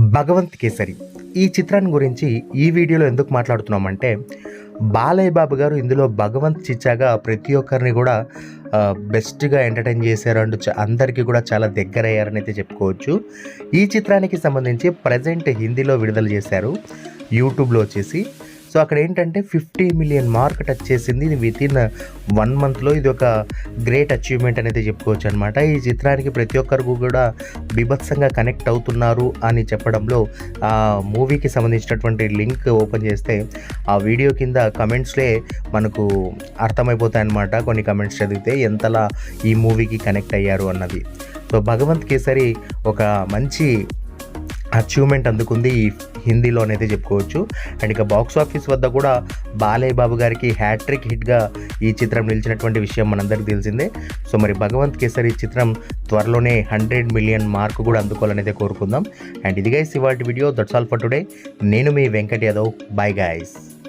భగవంత్ కేసరి. ఈ చిత్రాన్ని గురించి ఈ వీడియోలో ఎందుకు మాట్లాడుతున్నామంటే బాలయ్య బాబు గారు ఇందులో భగవంత్ చిచ్చాగా ప్రతి ఒక్కరిని కూడా బెస్ట్గా ఎంటర్టైన్ చేశారు అండ్ చ- అందరికీ కూడా చాలా దగ్గరయ్యారని అయితే చెప్పుకోవచ్చు. ఈ చిత్రానికి సంబంధించి ప్రజెంట్ హిందీలో విడుదల చేశారు. యూట్యూబ్లో వచ్చేసి సో అక్కడ ఏంటంటే ఫిఫ్టీ మిలియన్ మార్క్ టచ్ చేసింది. ఇది విత్ ఇన్ వన్ మంత్లో ఇది ఒక గ్రేట్ అచీవ్మెంట్ అనేది చెప్పుకోవచ్చు అనమాట ఈ చిత్రానికి ప్రతి ఒక్కరు కూడా బీభత్సంగా కనెక్ట్ అవుతున్నారు అని చెప్పడంలో ఆ మూవీకి సంబంధించినటువంటి లింక్ ఓపెన్ చేస్తే ఆ వీడియో కింద కమెంట్స్లే మనకు అర్థమైపోతాయి కొన్ని కమెంట్స్ చదివితే ఎంతలా ఈ మూవీకి కనెక్ట్ అయ్యారు అన్నది. సో భగవంత్ కేసరి ఒక మంచి అచీవ్మెంట్ అందుకుంది ఈ చెప్పుకోవచ్చు. అండ్ ఇక బాక్స్ ఆఫీస్ వద్ద కూడా బాలయ్య బాబు గారికి హ్యాట్రిక్ హిట్గా ఈ చిత్రం నిలిచినటువంటి విషయం మనందరికీ తెలిసిందే. సో మరి భగవంత్ కేసరి చిత్రం త్వరలోనే హండ్రెడ్ మిలియన్ మార్క్ కూడా అందుకోవాలనైతే కోరుకుందాం. అండ్ ఇది గైస్ ఇవాళ video that's all for today నేను మీ వెంకట్ యాదవ్. Bye guys